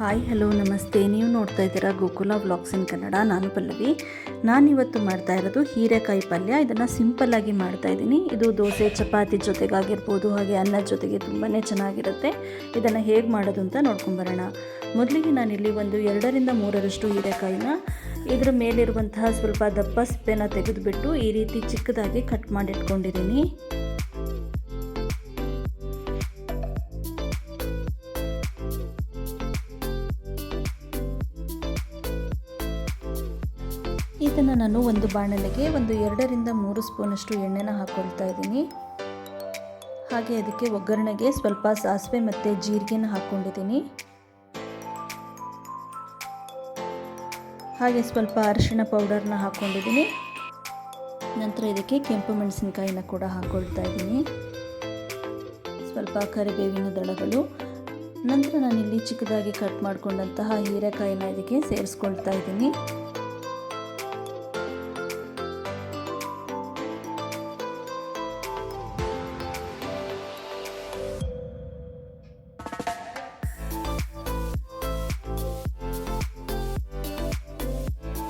Hi, hello, ನಮಸ್ತೆ. ನೀವು ನೋಡ್ತಾ ಇದ್ದೀರಾ ಗೋಕುಲ ವ್ಲಾಗ್ಸ್ ಇನ್ ಕನ್ನಡ. ನಾನು ಪಲ್ಲವಿ. ನಾನಿವತ್ತು ಮಾಡ್ತಾ ಇರೋದು ಹೀರೆಕಾಯಿ ಪಲ್ಯ. ಇದನ್ನು ಸಿಂಪಲ್ಲಾಗಿ ಮಾಡ್ತಾ ಇದ್ದೀನಿ. ಇದು ದೋಸೆ, ಚಪಾತಿ ಜೊತೆಗಾಗಿರ್ಬೋದು, ಹಾಗೆ ಅನ್ನದ ಜೊತೆಗೆ ತುಂಬಾ ಚೆನ್ನಾಗಿರುತ್ತೆ. ಇದನ್ನು ಹೇಗೆ ಮಾಡೋದು ಅಂತ ನೋಡ್ಕೊಂಬರೋಣ ಮೊದಲಿಗೆ ನಾನಿಲ್ಲಿ ಒಂದು ಎರಡರಿಂದ ಮೂರರಷ್ಟು ಹೀರೆಕಾಯಿನ ಇದರ ಮೇಲಿರುವಂತಹ ಸ್ವಲ್ಪ ದಪ್ಪ ಸಿಪ್ಪೆನ ತೆಗೆದುಬಿಟ್ಟು ಈ ರೀತಿ ಚಿಕ್ಕದಾಗಿ ಕಟ್ ಮಾಡಿ ಇದನ್ನು ನಾನು ಒಂದು ಬಾಣಲೆಗೆ ಒಂದು ಎರಡರಿಂದ ಮೂರು ಸ್ಪೂನಷ್ಟು ಎಣ್ಣೆನ ಹಾಕ್ಕೊಳ್ತಾ ಇದ್ದೀನಿ. ಹಾಗೆ ಅದಕ್ಕೆ ಒಗ್ಗರಣೆಗೆ ಸ್ವಲ್ಪ ಸಾಸಿವೆ ಮತ್ತು ಜೀರಿಗೆನ ಹಾಕ್ಕೊಂಡಿದ್ದೀನಿ. ಹಾಗೆ ಸ್ವಲ್ಪ ಅರಿಶಿಣ ಪೌಡರ್ನ ಹಾಕ್ಕೊಂಡಿದ್ದೀನಿ. ನಂತರ ಇದಕ್ಕೆ ಕೆಂಪು ಮೆಣಸಿನಕಾಯಿನ ಕೂಡ ಹಾಕ್ಕೊಳ್ತಾ ಇದ್ದೀನಿ. ಸ್ವಲ್ಪ ಕರಿಬೇವಿನ ದಳಗಳು. ನಂತರ ನಾನಿಲ್ಲಿ ಚಿಕ್ಕದಾಗಿ ಕಟ್ ಮಾಡಿಕೊಂಡಂತಹ ಹೀರೆಕಾಯಿನ ಇದಕ್ಕೆ ಸೇರಿಸ್ಕೊಳ್ತಾ ಇದ್ದೀನಿ.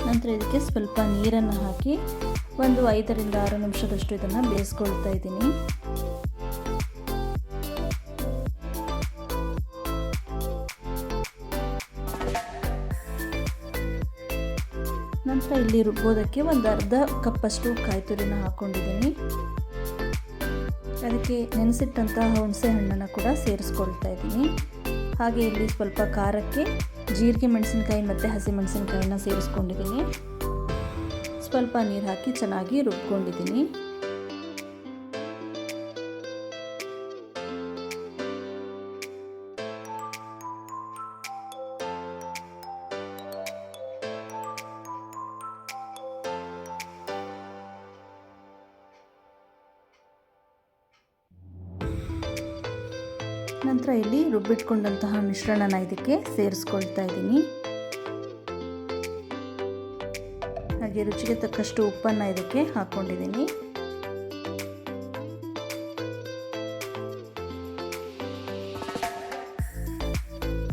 ನಂತರ ಇದಕ್ಕೆ ಸ್ವಲ್ಪ ನೀರನ್ನು ಹಾಕಿ ಒಂದು ಐದರಿಂದ ಆರು ನಿಮಿಷದಷ್ಟು ಇದನ್ನು ಬೇಯಿಸ್ಕೊಳ್ತಾ ಇದ್ದೀನಿ. ನಂತರ ಇಲ್ಲಿ ರುಬ್ಬೋದಕ್ಕೆ ಒಂದು ಅರ್ಧ ಕಪ್ಪಷ್ಟು ಕಾಯಿ ತುರಿನ ಹಾಕ್ಕೊಂಡಿದ್ದೀನಿ. ಅದಕ್ಕೆ ನೆನೆಸಿಟ್ಟಂತಹ ಹುಣಸೆ ಹಣ್ಣನ್ನು ಕೂಡ ಸೇರಿಸ್ಕೊಳ್ತಾ ಇದ್ದೀನಿ. ಹಾಗೆ ಇಲ್ಲಿ ಸ್ವಲ್ಪ ಖಾರಕ್ಕೆ ಜೀರಿಗೆ ಮೆಣಸಿನ್ಕಾಯಿ ಮತ್ತು ಹಸಿಮೆಣಸಿನ್ಕಾಯಿನ ಸೇರಿಸ್ಕೊಂಡಿದ್ದೀನಿ. ಸ್ವಲ್ಪ ನೀರು ಹಾಕಿ ಚೆನ್ನಾಗಿ ರುಬ್ಕೊಂಡಿದ್ದೀನಿ. ನಂತರ ಇಲ್ಲಿ ರುಬ್ಬಿಟ್ಕೊಂಡಂತಹ ಮಿಶ್ರಣನ ಇದಕ್ಕೆ ಸೇರಿಸ್ಕೊಳ್ತಾ ಇದ್ದೀನಿ. ಹಾಗೆ ರುಚಿಗೆ ತಕ್ಕಷ್ಟು ಉಪ್ಪನ್ನು ಇದಕ್ಕೆ ಹಾಕ್ಕೊಂಡಿದ್ದೀನಿ.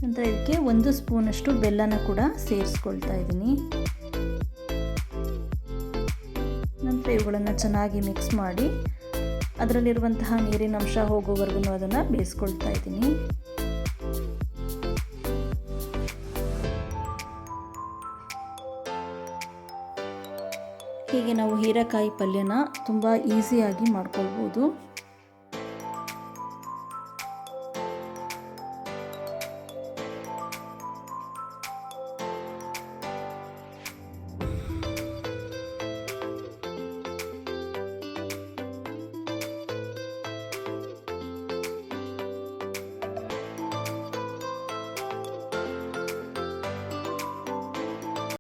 ನಂತರ ಇದಕ್ಕೆ ಒಂದು ಸ್ಪೂನಷ್ಟು ಬೆಲ್ಲನ ಕೂಡ ಸೇರಿಸ್ಕೊಳ್ತಾ ಇದ್ದೀನಿ. ನಂತರ ಇವುಗಳನ್ನು ಚೆನ್ನಾಗಿ ಮಿಕ್ಸ್ ಮಾಡಿ ಅದರಲ್ಲಿರುವಂತಹ ನೀರಿನ ಅಂಶ ಹೋಗೋವರೆಗೂ ಅದನ್ನು ಬೇಯಿಸ್ಕೊಳ್ತಾ ಇದ್ದೀನಿ. ಹೀಗೆ ನಾವು ಹೀರೆಕಾಯಿ ಪಲ್ಯನ ತುಂಬ ಈಸಿಯಾಗಿ ಮಾಡ್ಕೊಳ್ಬೋದು.